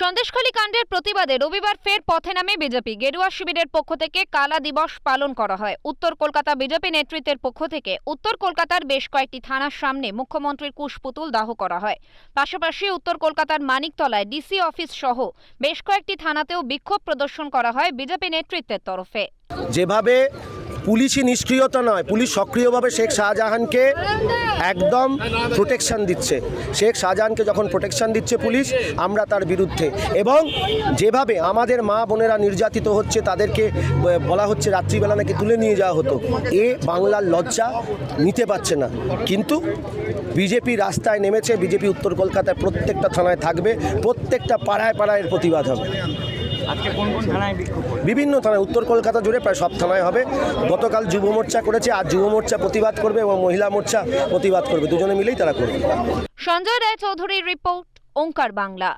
সন্দেশখালী কাণ্ডের প্রতিবাদে রবিবার ফের পথে নামে বিজেপি। গেরুয়া শিবিরের পক্ষ থেকে কালা দিবস পালন করা হয়। উত্তর কলকাতা বিজেপি নেতৃত্বের পক্ষ থেকে উত্তর কলকাতার বেশ কয়েকটি থানার সামনে মুখ্যমন্ত্রীর কুশপুতুল দাহ করা হয়। পাশাপাশি উত্তর কলকাতার মানিকতলায় ডিসি অফিস সহ বেশ কয়েকটি থানাতেও বিক্ষোভ প্রদর্শন করা হয় বিজেপি নেতৃত্বের তরফে। যেভাবে পুলিশই নিষ্ক্রিয়তা নয়, পুলিশ সক্রিয়ভাবে শেখ শাহজাহানকে একদম প্রোটেকশন দিচ্ছে। শেখ শাহজাহানকে যখন প্রোটেকশান দিচ্ছে পুলিশ, আমরা তার বিরুদ্ধে। এবং যেভাবে আমাদের মা বোনেরা নির্যাতিত হচ্ছে, তাদেরকে বলা হচ্ছে রাত্রিবেলা নাকি তুলে নিয়ে যাওয়া হতো, এ বাংলার লজ্জা নিতে পারছে না। কিন্তু বিজেপি রাস্তায় নেমেছে, বিজেপি উত্তর কলকাতায় প্রত্যেকটা থানায় থাকবে, প্রত্যেকটা পাড়ায় পাড়ায় এর প্রতিবাদ হবে। আজকে কোন কোন থানায় বিক্ষোভ করবে? বিভিন্ন থানায় উত্তর কলকাতা জুড়ে প্রায় সব থানায় হবে। গতকাল যুব মোর্চা করেছে আর যুব মোর্চা প্রতিবাদ করবে এবং মহিলা মোর্চা প্রতিবাদ করবে। দুজনে মিলেই তারা করবে। সঞ্জয় রায় চৌধুরীর রিপোর্ট ওঙ্কার বাংলা।